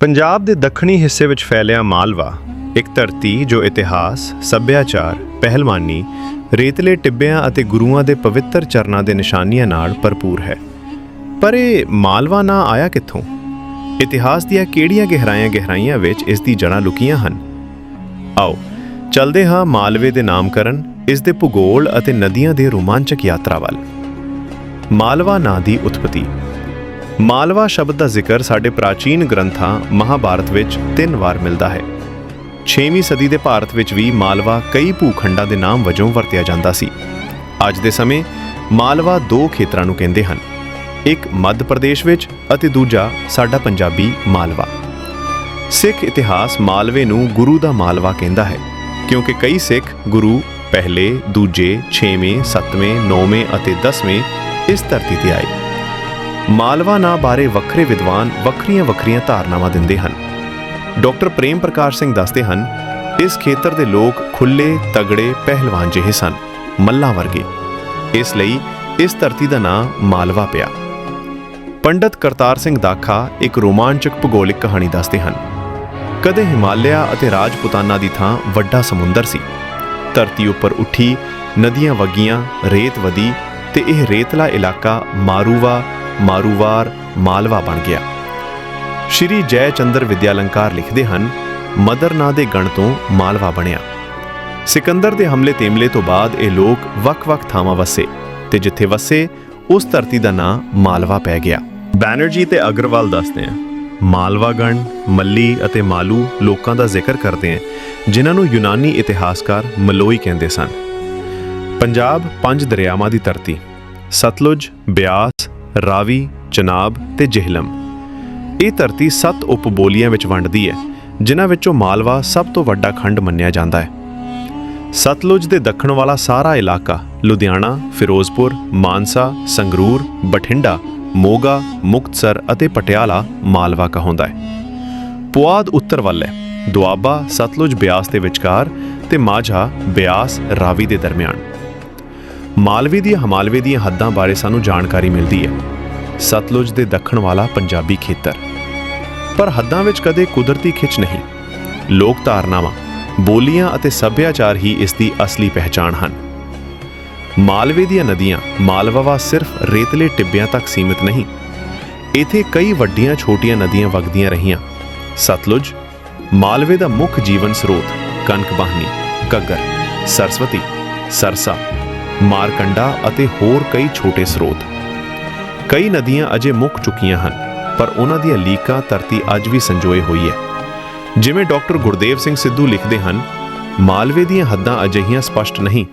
ਪੰਜਾਬ ਦੇ ਦੱਖਣੀ ਹਿੱਸੇ ਵਿੱਚ ਫੈਲਿਆ ਮਾਲਵਾ ਇੱਕ ਧਰਤੀ ਜੋ ਇਤਿਹਾਸ, ਸੱਭਿਆਚਾਰ, ਪਹਿਲਵਾਨੀ, ਰੇਤਲੇ ਟਿੱਬਿਆਂ ਅਤੇ ਗੁਰੂਆਂ ਦੇ ਪਵਿੱਤਰ ਚਰਨਾਂ ਦੇ ਨਿਸ਼ਾਨੀਆਂ ਨਾਲ ਭਰਪੂਰ ਹੈ। ਪਰ ਇਹ ਮਾਲਵਾ ਨਾਂ ਆਇਆ ਕਿੱਥੋਂ? ਇਤਿਹਾਸ ਦੀਆਂ ਕਿਹੜੀਆਂ ਗਹਿਰਾਈਆਂ ਗਹਿਰਾਈਆਂ ਵਿੱਚ ਇਸ ਦੀ ਜੜ੍ਹਾਂ ਲੁਕੀਆਂ ਹਨ? ਆਓ ਚੱਲਦੇ ਹਾਂ ਮਾਲਵੇ ਦੇ ਨਾਮਕਰਨ ਇਸ ਦੇ ਭੂਗੋਲ ਅਤੇ ਨਦੀਆਂ ਦੇ ਰੋਮਾਂਚਕ ਯਾਤਰਾ ਵੱਲ। ਮਾਲਵਾ ਨਾਂ ਦੀ ਉਤਪਤੀ ਮਾਲਵਾ ਸ਼ਬਦ ਦਾ ਜ਼ਿਕਰ ਸਾਡੇ ਪ੍ਰਾਚੀਨ ਗ੍ਰੰਥਾਂ ਮਹਾਭਾਰਤ ਵਿੱਚ ਤਿੰਨ ਵਾਰ ਮਿਲਦਾ ਹੈ। 6ਵੀਂ ਸਦੀ ਦੇ ਭਾਰਤ ਵਿੱਚ ਵੀ ਮਾਲਵਾ ਕਈ ਭੂਖੰਡਾਂ ਦੇ ਨਾਮ ਵਜੋਂ ਵਰਤਿਆ ਜਾਂਦਾ ਸੀ। ਅੱਜ ਦੇ ਸਮੇਂ ਮਾਲਵਾ ਦੋ ਖੇਤਰਾਂ ਨੂੰ ਕਹਿੰਦੇ ਹਨ। ਇੱਕ ਮੱਧ ਪ੍ਰਦੇਸ਼ ਵਿੱਚ ਅਤੇ ਦੂਜਾ ਸਾਡਾ ਪੰਜਾਬੀ ਮਾਲਵਾ। ਸਿੱਖ ਇਤਿਹਾਸ ਮਾਲਵੇ ਨੂੰ ਗੁਰੂ ਦਾ ਮਾਲਵਾ ਕਹਿੰਦਾ ਹੈ, ਕਿਉਂਕਿ ਕਈ ਸਿੱਖ ਗੁਰੂ ਪਹਿਲੇ, ਦੂਜੇ, ਛੇਵੇਂ, ਸੱਤਵੇਂ, ਨੌਵੇਂ ਅਤੇ ਦਸਵੇਂ ਇਸ ਧਰਤੀ ਤੇ ਆਏ। ਮਾਲਵਾ ਨਾਂ ਬਾਰੇ ਵੱਖਰੇ ਵਿਦਵਾਨ ਵੱਖਰੀਆਂ ਵੱਖਰੀਆਂ ਧਾਰਨਾਵਾਂ ਦਿੰਦੇ ਹਨ। ਡਾਕਟਰ ਪ੍ਰੇਮ ਪ੍ਰਕਾਸ਼ ਸਿੰਘ ਦੱਸਦੇ ਹਨ, ਇਸ ਖੇਤਰ ਦੇ ਲੋਕ ਖੁੱਲੇ ਤਗੜੇ, ਪਹਿਲਵਾਨ ਜਿਹੇ ਸਨ, ਮੱਲਾ ਵਰਗੇ। ਇਸ ਲਈ ਇਸ ਧਰਤੀ ਦਾ ਨਾਂ ਮਾਲਵਾ ਪਿਆ। ਪੰਡਤ ਕਰਤਾਰ ਸਿੰਘ ਦਾਖਾ ਇੱਕ ਰੋਮਾਂਚਕ ਭੂਗੋਲਿਕ ਕਹਾਣੀ ਦੱਸਦੇ ਹਨ। ਕਦੇ ਹਿਮਾਲਿਆ ਅਤੇ ਰਾਜਪੂਤਾਨਾ ਦੀ ਥਾਂ ਵੱਡਾ ਸਮੁੰਦਰ ਸੀ। ਧਰਤੀ ਉੱਪਰ ਉੱਠੀ, ਨਦੀਆਂ ਵਗੀਆਂ, ਰੇਤ ਵਧੀ ਤੇ ਇਹ ਰੇਤਲਾ ਇਲਾਕਾ ਮਾਰੂਵਾ ਮਾਰੂਵਾਰ ਮਾਲਵਾ ਬਣ ਗਿਆ। ਸ਼੍ਰੀ ਜੈ ਚੰਦਰ ਵਿਦਿਆਲੰਕਾਰ ਲਿਖਦੇ ਹਨ ਮਦਰ ਨਾਂ ਦੇ ਗਣ ਤੋਂ ਮਾਲਵਾ ਬਣਿਆ। ਸਿਕੰਦਰ ਦੇ ਹਮਲੇ ਤੇਮਲੇ ਤੋਂ ਬਾਅਦ ਇਹ ਲੋਕ ਵੱਖ-ਵੱਖ ਥਾਵਾਂ ਵਸੇ ਤੇ ਜਿੱਥੇ ਵਸੇ, ਉਸ ਧਰਤੀ ਦਾ ਨਾਂ ਮਾਲਵਾ ਪੈ ਗਿਆ। ਬੈਨਰਜੀ ਤੇ ਅਗਰਵਾਲ ਦੱਸਦੇ ਆ ਮਾਲਵਾਗਣ ਮੱਲੀ ਅਤੇ ਮਾਲੂ ਲੋਕਾਂ ਦਾ ਜ਼ਿਕਰ ਕਰਦੇ ਆ, ਜਿਨ੍ਹਾਂ ਨੂੰ ਯੂਨਾਨੀ ਇਤਿਹਾਸਕਾਰ ਮਲੋਈ ਕਹਿੰਦੇ ਸਨ। ਪੰਜਾਬ ਪੰਜ ਦਰਿਆਵਾਂ ਦੀ ਧਰਤੀ, ਸਤਲੁਜ, ਬਿਆਸ ਰਾਵੀ, ਚਨਾਬ ਤੇ ਜਿਹਲਮ। ਇਹ ਧਰਤੀ ਸੱਤ ਉਪਬੋਲੀਆਂ ਵਿੱਚ ਵੰਡਦੀ ਹੈ, ਜਿਨ੍ਹਾਂ ਵਿੱਚੋਂ ਮਾਲਵਾ ਸਭ ਤੋਂ ਵੱਡਾ ਖੰਡ ਮੰਨਿਆ ਜਾਂਦਾ ਹੈ। ਸਤਲੁਜ ਦੇ ਦੱਖਣ ਵਾਲਾ ਸਾਰਾ ਇਲਾਕਾ ਲੁਧਿਆਣਾ, ਫਿਰੋਜ਼ਪੁਰ, ਮਾਨਸਾ, ਸੰਗਰੂਰ, ਬਠਿੰਡਾ, ਮੋਗਾ, ਮੁਕਤਸਰ ਅਤੇ ਪਟਿਆਲਾ ਮਾਲਵਾ ਕਹਾਉਂਦਾ ਹੈ। ਪੁਆਧ ਉੱਤਰ ਵੱਲ ਹੈ, ਦੁਆਬਾ, ਸਤਲੁਜ ਬਿਆਸ ਦੇ ਵਿਚਕਾਰ ਤੇ ਮਾਝਾ, ਬਿਆਸ, ਰਾਵੀ ਦੇ ਦਰਮਿਆਨ। ਮਾਲਵੇ ਦੀਆਂ ਹਮਾਲਵੇ ਦੀਆਂ ਹੱਦਾਂ ਬਾਰੇ ਸਾਨੂੰ ਜਾਣਕਾਰੀ ਮਿਲਦੀ ਹੈ। ਸਤਲੁਜ ਦੇ ਦੱਖਣ ਵਾਲਾ ਪੰਜਾਬੀ ਖੇਤਰ। ਪਰ ਹੱਦਾਂ ਵਿੱਚ ਕਦੇ ਕੁਦਰਤੀ ਖਿੱਚ ਨਹੀਂ। ਲੋਕ ਧਾਰਨਾਵਾਂ, ਬੋਲੀਆਂ ਅਤੇ ਸੱਭਿਆਚਾਰ ਹੀ ਇਸ ਦੀ ਅਸਲੀ ਪਹਿਚਾਣ ਹਨ। ਮਾਲਵੇ ਦੀਆਂ ਨਦੀਆਂ, ਮਾਲਵਾਵਾ ਸਿਰਫ ਰੇਤਲੇ ਟਿੱਬਿਆਂ ਤੱਕ ਸੀਮਿਤ ਨਹੀਂ। ਇੱਥੇ ਕਈ ਵੱਡੀਆਂ ਛੋਟੀਆਂ ਨਦੀਆਂ ਵਗਦੀਆਂ ਰਹੀਆਂ। ਸਤਲੁਜ, ਮਾਲਵੇ ਦਾ ਮੁੱਖ ਜੀਵਨ ਸਰੋਤ ਕਨਕ ਬਾਹਨੀ ਕੱਗਰ ਸਰਸਵਤੀ, ਸਰਸਾ ਮਾਰਕੰਡਾ ਅਤੇ ਹੋਰ ਕਈ ਛੋਟੇ ਸਰੋਤ। ਕਈ ਨਦੀਆਂ ਅਜੇ ਮੁੱਕ ਚੁੱਕੀਆਂ ਹਨ, ਪਰ ਉਹਨਾਂ ਦੀਆਂ ਲੀਕਾਂ ਧਰਤੀ ਅੱਜ ਵੀ ਸੰਜੋਏ ਹੋਈ ਹੈ। ਜਿਵੇਂ ਡਾਕਟਰ ਗੁਰਦੇਵ ਸਿੰਘ ਸਿੱਧੂ ਲਿਖਦੇ ਹਨ, ਮਾਲਵੇ ਦੀਆਂ ਹੱਦਾਂ ਅਜਿਹੀਆਂ ਸਪਸ਼ਟ ਨਹੀਂ,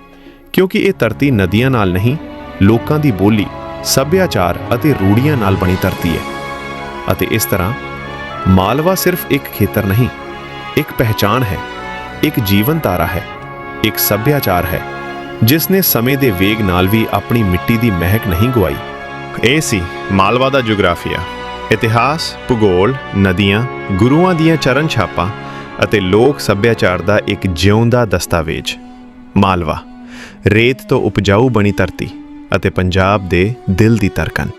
ਕਿਉਂਕਿ ਇਹ ਧਰਤੀ ਨਦੀਆਂ ਨਾਲ ਨਹੀਂ, ਲੋਕਾਂ ਦੀ ਬੋਲੀ, ਸੱਭਿਆਚਾਰ ਅਤੇ ਰੂੜੀਆਂ ਨਾਲ ਬਣੀ ਧਰਤੀ ਹੈ। ਅਤੇ ਇਸ ਤਰ੍ਹਾਂ, ਮਾਲਵਾ ਸਿਰਫ ਇੱਕ ਖੇਤਰ ਨਹੀਂ, ਇੱਕ ਪਹਿਚਾਨ ਹੈ, ਇੱਕ ਜੀਵਨ ਧਾਰਾ ਹੈ, ਇੱਕ ਸੱਭਿਆਚਾਰ ਹੈ। ਜਿਸ ਨੇ ਸਮੇਂ ਦੇ ਵੇਗ ਨਾਲ ਵੀ ਆਪਣੀ ਮਿੱਟੀ ਦੀ ਮਹਿਕ ਨਹੀਂ ਗਵਾਈ ਇਹ ਸੀ ਮਾਲਵਾ ਦਾ ਜੀਓਗ੍ਰਾਫੀਆ ਇਤਿਹਾਸ, ਭੂਗੋਲ, ਨਦੀਆਂ, ਗੁਰੂਆਂ ਦੀਆਂ ਚਰਨ ਛਾਪਾਂ ਅਤੇ ਲੋਕ ਸੱਭਿਆਚਾਰ ਦਾ ਇੱਕ ਜਿਉਂਦਾ ਦਸਤਾਵੇਜ਼। ਮਾਲਵਾ, ਰੇਤ ਤੋਂ ਉਪਜਾਊ ਬਣੀ ਧਰਤੀ ਅਤੇ ਪੰਜਾਬ ਦੇ ਦਿਲ ਦੀ ਧੜਕਨ।